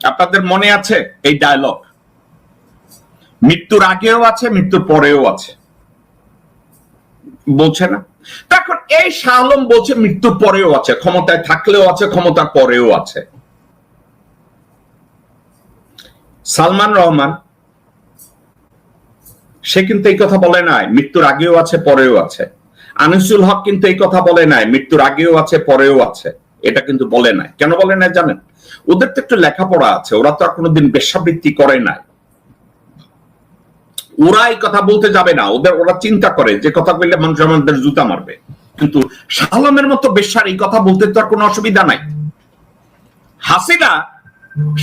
আপনাদের মনে আছে এই ডায়লগ মৃত্যুর আগেও আছে, মৃত্যুর পরেও আছে। বলছে না? তো এখন এই শাহ আলম বলছে মৃত্যুর পরেও আছে, ক্ষমতায় থাকলেও আছে, ক্ষমতার পরেও আছে। সালমান রহমান, সে কিন্তু এই কথা বলে নাই, মৃত্যুর আগেও আছে, পরেও আছে। আনিসুল হক কিন্তু এই কথা বলে নাই, মৃত্যুর আগেও আছে, পরেও আছে। এটা কিন্তু বলে নাই। কেন বলে নাই জানেন? ওদের তো একটু লেখাপড়া আছে, ওরা তো আর কোনোদিন বেশাবৃত্তি করে নাই। ওরা এই কথা বলতে যাবে না, ওদের, ওরা চিন্তা করে যে কথা বললে মানুষ আমাদের জুতা মারবে। কিন্তু শাহ আলমের মতো বেশ্যার এই কথা বলতে তো আর কোনো অসুবিধা নাই। হাসিনা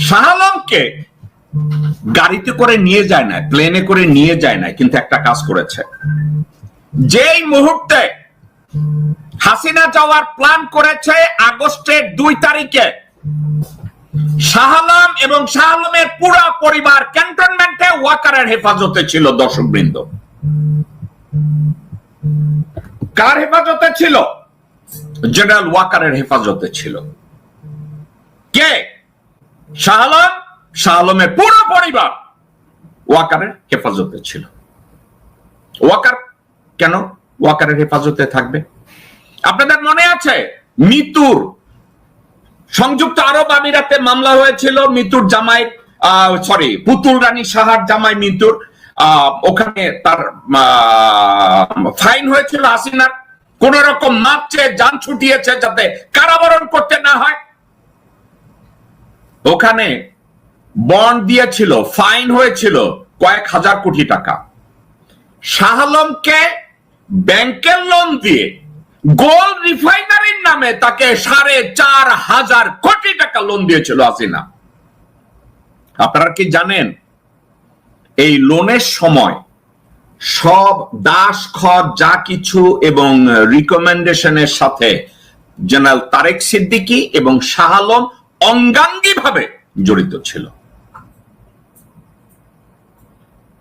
শাহ আলমকে গাড়িতে করে নিয়ে যায় না প্লেনে করে নিয়ে যায় না কিন্তু একটা কাজ করেছে। যেই মুহূর্তে হাসিনা যাওয়ার প্ল্যান করেছে আগস্টের দুই তারিখে। শাহ আলম এবং শাহ আলমের পুরো পরিবার ক্যান্টনমেন্টে ওয়াকারের হেফাজতে ছিল দর্শক বৃন্দ কার হেফাজতে ছিল? জেনারেল ওয়াকারের হেফাজতে ছিল। কে? শাহ আলম শাহ আলমের পুরো পরিবার ওয়াকারের হেফাজতে ছিল। ওয়াকার কেন ওয়াকারের হেফাজতে থাকবে? আপনাদের মনে আছে? মিতুর। সংযুক্ত আরব আমিরাতে মামলা হয়েছিল, মিতুর জামাই সরি পুতুল রানী সাহার জামাই মিতুর। ওখানে তার ফাইন হয়েছিল হাসিনার। কোন রকম মাপ চেয়ে যান ছুটিয়েছে যাতে কারাবরণ করতে না হয়। ওখানে বন্ড দিয়েছিল, ফাইন হয়েছিল কয়েক হাজার কোটি টাকা। শাহ আলমকে ব্যাংকের লোন দিয়ে গোল্ড রিফাইনারির নামে তাকে সাড়ে চার হাজার কোটি টাকা লোন দিয়েছিল হাসিনা আপনারা কি জানেন, এই লোনের সময় সব দাস খর যা কিছু এবং রিকমেন্ডেশনের সাথে জেনারেল তারেক সিদ্দিকী এবং শাহ আলম অঙ্গাঙ্গী ভাবে জড়িত ছিল।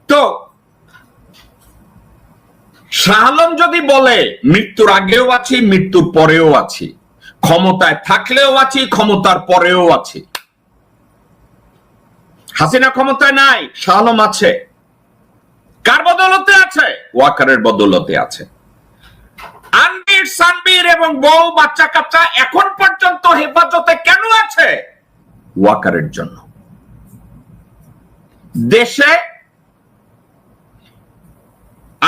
তো শাহ আলম যদি বলে, মৃত্যুর আগেও আছি মৃত্যুর পরেও আছি। ক্ষমতায় থাকলেও আছি, ক্ষমতার পরেও আছি। হাসিনা ক্ষমতায় নাই শাহ আলম আছে। কার বদলতে আছে? ওয়াকারের বদলতে আছে। আনবির, সানবির এবং বউ বাচ্চা কাচ্চা এখন পর্যন্ত হেফাজতে কেন আছে? ওয়াকারের জন্য। দেশে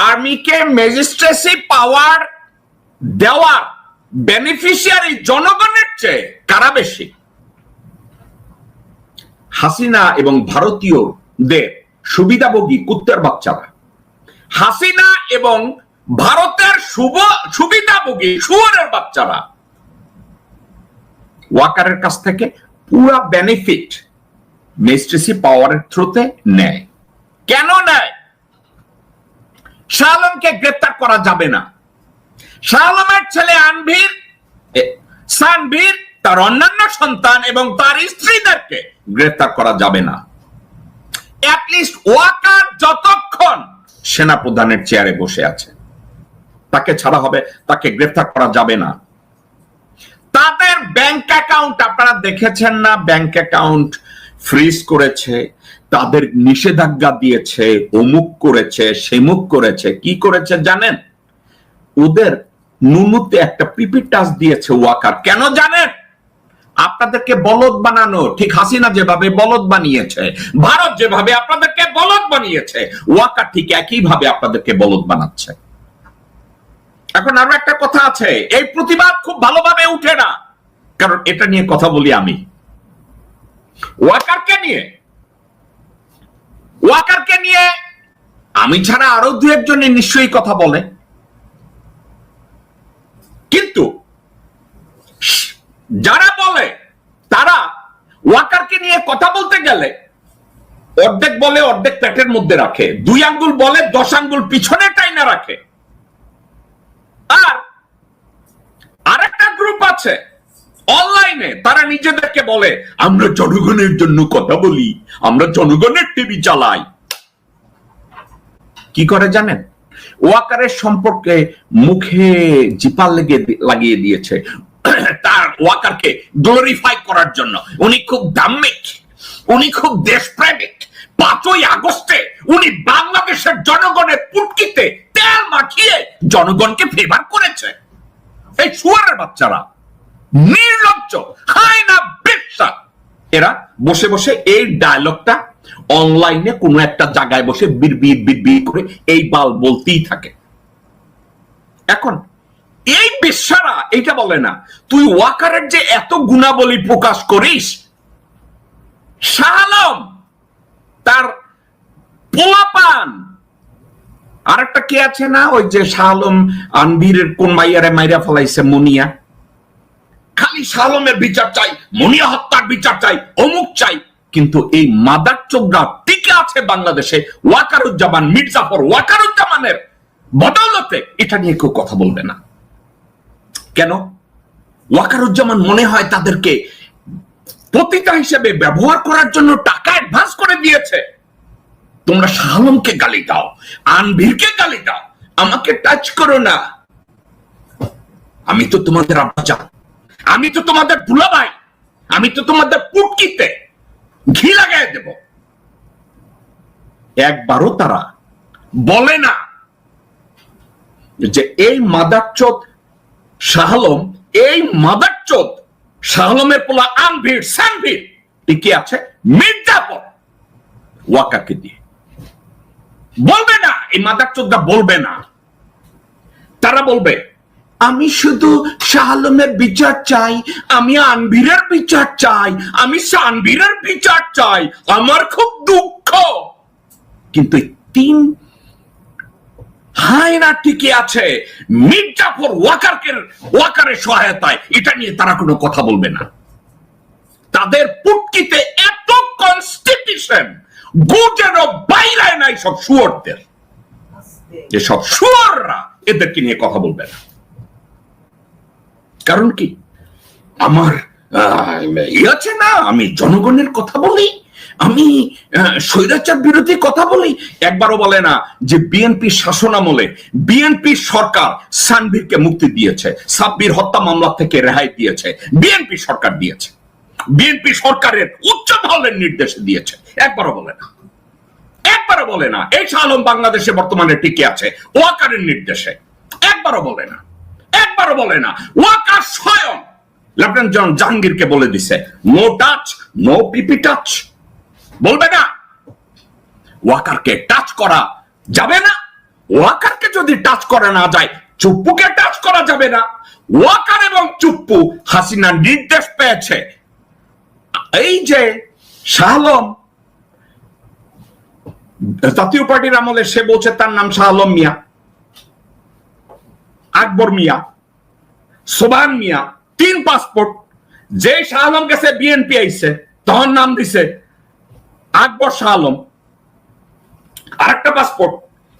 আর্মিকে ম্যাজিস্ট্রেসি পাওয়ার দেওয়ার বেনিফিশিয়ারি জনগণের চেয়ে কারা বেশি? হাসিনা এবং ভারতীয়দের সুবিধাভোগী কুত্তের বাচ্চারা। হাসিনা এবং ভারতের সুবিধাভোগী শুয়ারের বাচ্চারা। ওয়াকারের কাছ থেকে পুরা বেনিফিট ম্যাজিস্ট্রেসি পাওয়ারের থ্রুতে নেয়। কেন নেয়? শাহ আলমকে গ্রেপ্তার করা যাবে না। শাহ ছেলে আনভীর সানভীর, তার অন্যান্য সন্তান এবং তার স্ত্রীদেরকে গ্রেপ্তার করা যাবে না। ওয়াকার যতক্ষণ সেনা প্রধানের চেয়ারে বসে আছে, তাকে ছাড়া হবে, তাকে গ্রেফতার করা যাবে না। তাদের ব্যাংক অ্যাকাউন্ট আপনারা দেখেছেন না? ব্যাংক অ্যাকাউন্ট ফ্রিজ করেছে, তাদের নিষেধাজ্ঞা দিয়েছে, অমুক করেছে, সেমুক করেছে, কি করেছে জানেন? ওদের নুনুতে একটা পিপি টাচ দিয়েছে ওয়াকার। কেন জানেন? আপনাদেরকে বলদ বানানো, ঠিক হাসিনা যেভাবে বলদ বানিয়েছে, ভারত যেভাবে আপনাদেরকে বলদ বানিয়েছে, ওয়াকার ঠিক একই ভাবে আপনাদেরকে বলদ বানাচ্ছে। এখন আরও একটা কথা আছে, এই প্রতিবাদ খুব ভালোভাবে উঠে না। কারণ এটা নিয়ে কথা বলি আমি। নিয়ে। ওয়াকারকে নিয়ে আমি ছাড়া আরও দু একজন নিশ্চয়ই কথা বলে। কিন্তু যারা বলে, তারা ওয়াকারকে নিয়ে কথা বলতে গেলে অর্ধেক বলে, অর্ধেক পেটের মধ্যে রাখে। দুই আঙ্গুল বলে, দশ আঙ্গুল পিছনে টাইনা রাখে। আর আরেকটা গ্রুপ আছে অনলাইনে তারা নিজেদেরকে বলে, আমরা জনগণের জন্য কথা বলি, আমরা জনগণের টিভি চালাই। কি করে জানেন? ওয়াকারের সম্পর্কে মুখে জিপাল লেগে লাগিয়ে দিয়েছে। তার ওয়াকারকে গ্লোরিফাই করার জন্য। উনি খুব দাম্মিক, উনি খুব দেশপ্রেমিক। পাঁচই আগস্টে উনি বাংলাদেশের জনগণের পুটকিতে তেল মাখিয়ে জনগণকে ফেভার করেছে। এই সুয়ারের বাচ্চারা। নির্লজ্জ হায় না এরা বসে বসে এই ডায়লগটা অনলাইনে কোনো একটা জায়গায় বসে করে এই বাল বলতেই থাকে। এখন, এই এটা বলে না, তুই ওয়াকারের যে এত গুণাবলী প্রকাশ করিস শাহ আলম তার পোলাপান। আরেকটা কে আছে না, ওই যে শাহ আলম আনবীরের কোন মাইয়ারে মাইরা ফেলাইছে মুনিয়া? খালি শালমের বিচার চাই, মনিয়া হত্যার বিচার চাই, অমুক চাই। কিন্তু এই মাদার চোদ্দা টিকে আছে বাংলাদেশে, ওয়াকারুজ্জামান, মির্জাফর ওয়াকারুজ্জামানের বদৌলতে। এটা নিয়ে কেউ কথা বলবে না। কেন? ওয়াকারুজ্জামান মনে হয় তাদেরকে পতিতা হিসেবে ব্যবহার করার জন্য টাকা অ্যাডভান্স করে দিয়েছে। তোমরা শালমকে গালি দাও, আনভীরকে গালি দাও, আমাকে টাচ করো না। আমি তো তোমাদের আব্বাজান আমি তো তোমাদের দুলাভাই। আমি তো তোমাদের পুটকিতে ঘি লাগাই দেব। একবারও তারা বলে না যে এই মাদারচোদ শাহলম, এই মাদারচোদ শাহলমের পোলা আনভির স্যানভির টিকে আছে? মির্জাপুর। ওয়াকাকে দিয়ে। বলবে না, এই মাদার মাদারচোদটা বলবে না। তারা বলবে আমি শুধু শাহ আলমের বিচার চাই, আমি আনভীরের বিচার চাই, আমি সানভীরের বিচার চাই, আমার খুব দুঃখ। কিন্তু তিন হায়না আছে মির্জাফর ওয়াকারের সহায়তায়। এটা নিয়ে তারা কোনো কথা বলবে না। তাদের পুটকিতে এত কনস্টিটিউশন গুটেরও বাইরে নাই সব শুয়োরদের। যেসব শুয়োররা এদেরকে নিয়ে কথা বলবে না। কারণ কি? আমার আহ, ইয়ে আছে না আমি জনগণের কথা বলি আমি স্বৈরাচার বিরোধী কথা বলি। একবারও বলে না যে বিএনপি শাসন আমলে বিএনপি সরকার সানভীরকে মুক্তি দিয়েছে সাব্বির হত্যা মামলা থেকে রেহাই দিয়েছে বিএনপি সরকার দিয়েছে। বিএনপি সরকারের উচ্চ মহলের নির্দেশ দিয়েছে। একবারও বলে না। একবারও বলে না। এই আলম বাংলাদেশে বর্তমানে টিকে আছে ওয়াকারের নির্দেশে। একবারও বলে না। একবারও বলে না। ওয়াকার স্বয়ং। লেফটেন্যান্ট জন জাহাঙ্গীরকে বলে দিছে, নো টাচ, নো পিপি টাচ। বলবে না। ওয়াকারকে টাচ করা যাবে না। ওয়াকারকে যদি টাচ করা না যায়, চুপ্পুকে টাচ করা যাবে না। ওয়াকার এবং চুপ্পু হাসিনা নির্দেশ পেয়েছে। এই যে শাহলম জাতীয় পার্টির আমলে সে বলছে, তার নাম শাহ মিয়া, আকবর মিয়া। সোবান মিয়া, তিন পাসপোর্ট। যে শাহ আলম গেছে বিএনপি আইছে তখন নাম দিছে আকবর শাহ আলম। আরেকটা পাসপোর্ট।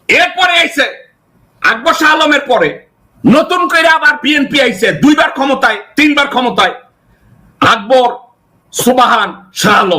এরপরে আইছে আকবর শাহ আলমের পরে। নতুন করে আবার বিএনপি আইছে, দুইবার ক্ষমতায়, তিনবার ক্ষমতায়। আকবর, সুবাহান শাহ আলম।